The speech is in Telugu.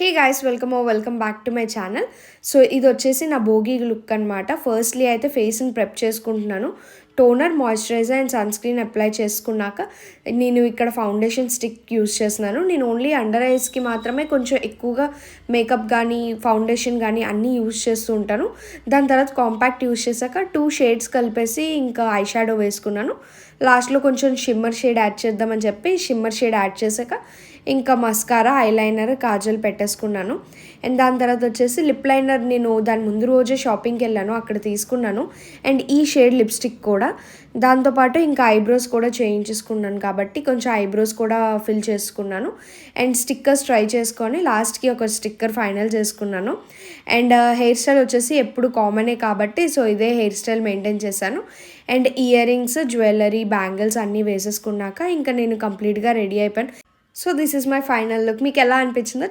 Hey guys welcome oh welcome back to my channel so ఇది వచ్చేసి నా భోగి లుక్ అనమాట ఫస్ట్లీ అయితే ఫేస్ని ప్రెప్ చేసుకుంటున్నాను. Toner moisturiser and sunscreen apply చేసుకున్నాక నేను ఇక్కడ ఫౌండేషన్ స్టిక్ యూస్ చేస్తున్నాను. నేను ఓన్లీ అండర్ ఐస్కి మాత్రమే కొంచెం ఎక్కువగా మేకప్ కానీ ఫౌండేషన్ కానీ అన్నీ యూస్ చేస్తూ ఉంటాను. దాని తర్వాత కాంపాక్ట్ యూస్ చేశాక టూ షేడ్స్ కలిపేసి ఇంకా ఐ షాడో వేసుకున్నాను లాస్ట్లో కొంచెం షిమ్మర్ షేడ్ యాడ్ చేద్దామని చెప్పి షిమ్మర్ షేడ్ యాడ్ చేశాక ఇంకా మస్కారా ఐలైనర్ కాజల్ పెట్టేసుకున్నాను. అండ్ దాని తర్వాత వచ్చేసి లిప్ లైనర్ నేను దాని ముందు రోజే షాపింగ్కి వెళ్ళాను అక్కడ తీసుకున్నాను. అండ్ ఈ షేడ్ లిప్స్టిక్ కూడా. దాంతోపాటు ఇంకా ఐబ్రోస్ కూడా చేయించేసుకున్నాను కాబట్టి కొంచెం ఐబ్రోస్ కూడా ఫిల్ చేసుకున్నాను. అండ్ స్టిక్కర్స్ ట్రై చేసుకొని లాస్ట్కి ఒక స్టిక్కర్ ఫైనల్ చేసుకున్నాను. అండ్ హెయిర్ స్టైల్ వచ్చేసి ఎప్పుడు కామనే కాబట్టి సో ఇదే హెయిర్ స్టైల్ మెయింటైన్ చేశాను. And earrings jewellery bangles అన్నీ వేసేసుకున్నాక ఇంకా నేను కంప్లీట్గా రెడీ అయిపోయాను. So this is my final look మీకు ఎలా అనిపించిందో